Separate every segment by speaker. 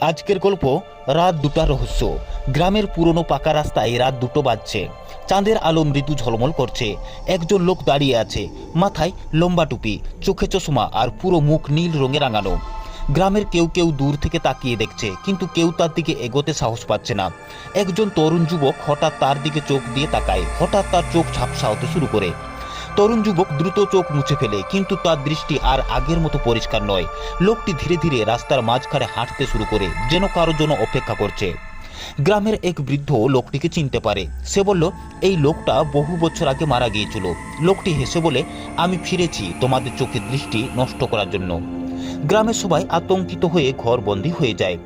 Speaker 1: আজকের গল্প রাত দুটার রহস্য। গ্রামের পুরনো পাকা রাস্তায় রাত দুটো বাজছে। চাঁদের আলো মৃদু ঝলমল করছে। একজন লোক দাঁড়িয়ে আছে, মাথায় লম্বা টুপি, চোখে চশমা আর পুরো মুখ নীল রঙে রাঙানো। গ্রামের কেউ কেউ দূর থেকে তাকিয়ে দেখছে, কিন্তু কেউ তার দিকে এগোতে সাহস পাচ্ছে না। একজন তরুণ যুবক হঠাৎ তার দিকে চোখ দিয়ে তাকায়, হঠাৎ তার চোখ ঝাপসা হতে শুরু করে। তরুণ যুবক দ্রুত চোখ মুছে ফেলে, কিন্তু তার দৃষ্টি আর আগের মতো পরিষ্কার নয়। লোকটি ধীরে ধীরে রাস্তার মাঝখানে হাঁটতে শুরু করে, যেন কারোর জন্য অপেক্ষা করছে। গ্রামের এক বৃদ্ধ লোকটিকে চিনতে পারে। সে বলল, এই লোকটা বহু বছর আগে মারা গিয়েছিল। লোকটি হেসে বলে, আমি ফিরেছি তোমাদের চোখের দৃষ্টি নষ্ট করার জন্য। গ্রামের সবাই আতঙ্কিত হয়ে ঘরবন্দি হয়ে যায়।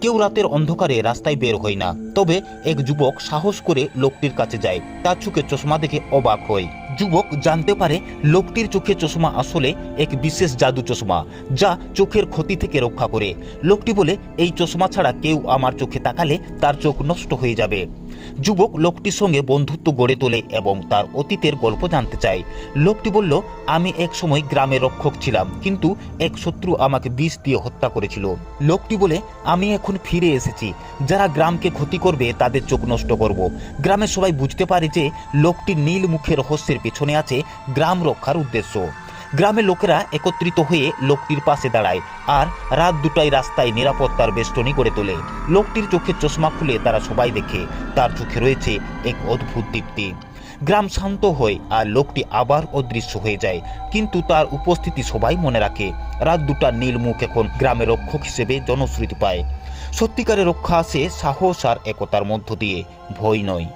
Speaker 1: কেউ রাতের অন্ধকারে রাস্তায় বের হয় না। তবে এক যুবক সাহস করে লোকটির কাছে যায়। তার চোখে চশমা দেখে অবাক হয়। যুবক জানতে পারে লোকটির চোখে চশমা আসলে এক বিশেষ জাদু চশমা, যা চোখের ক্ষতি থেকে রক্ষা করে। লোকটি বলে, এই চশমা ছাড়া কেউ আমার চোখে তাকালে তার চোখ নষ্ট হয়ে যাবে। যুবক লোকটির সঙ্গে বন্ধুত্ব গড়ে তোলে এবং তার অতীতের গল্প জানতে চায়। লোকটি বলল, আমি এক সময় গ্রামের রক্ষক ছিলাম, কিন্তু এক শত্রু আমাকে বিষ দিয়ে হত্যা করেছিল। লোকটি বলে, আমি এখন ফিরে এসেছি। যারা গ্রামকে ক্ষতি করবে তাদের চোখ নষ্ট করব। গ্রামের সবাই বুঝতে পারে যে লোকটি নীল মুখে রহস্যের পেছনে আছে গ্রাম রক্ষার উদ্দেশ্য। গ্রামের লোকেরা একত্রিত হয়ে লোকটির পাশে দাঁড়ায় আর রাত দুটায় রাস্তায় নিরাপত্তার বেষ্টনী গড়ে তোলে। লোকটির চোখের চশমা খুলে তারা সবাই দেখে, তার চোখে রয়েছে এক অদ্ভুত দীপ্তি। গ্রাম শান্ত হয় আর লোকটি আবার অদৃশ্য হয়ে যায়, কিন্তু তার উপস্থিতি সবাই মনে রাখে। রাত দুটার নীল মুখ এখন গ্রামের রক্ষক হিসেবে জনশ্রুতি পায়। সত্যিকারের রক্ষা আসে সাহস আর একতার মধ্য দিয়ে, ভয় নয়।